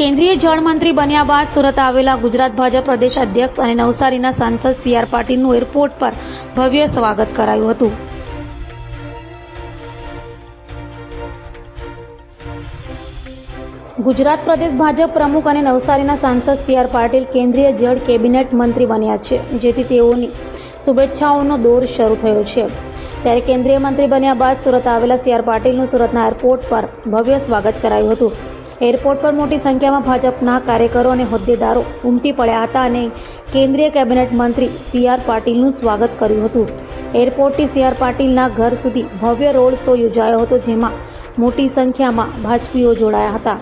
કેન્દ્રીય જળમંત્રી બન્યા બાદ સુરત આવેલા ગુજરાત ભાજપ પ્રદેશ અધ્યક્ષ અને નવસારીના સાંસદ સી આર પાટીલનું એરપોર્ટ પર ભવ્ય સ્વાગત કરાયું હતું. ગુજરાત પ્રદેશ ભાજપ પ્રમુખ અને નવસારીના સાંસદ સી આર પાટીલ કેન્દ્રીય જળ કેબિનેટ મંત્રી બન્યા છે, જેથી તેઓની શુભેચ્છાઓનો દોર શરૂ થયો છે. ત્યારે કેન્દ્રીય મંત્રી બન્યા બાદ સુરત આવેલા સી આર પાટીલનું સુરતના એરપોર્ટ પર ભવ્ય સ્વાગત કરાયું હતું. એરપોર્ટ પર મોટી સંખ્યામાં ભાજપના કાર્યકરો અને હોદ્દેદારો ઉમટી પડ્યા હતા અને કેન્દ્રીય કેબિનેટ મંત્રી સી આર પાટીલનું સ્વાગત કર્યું હતું. એરપોર્ટથી સી આર પાટીલના ઘર સુધી ભવ્ય રોડ શો યોજાયો હતો, જેમાં મોટી સંખ્યામાં ભાજપીઓ જોડાયા હતા.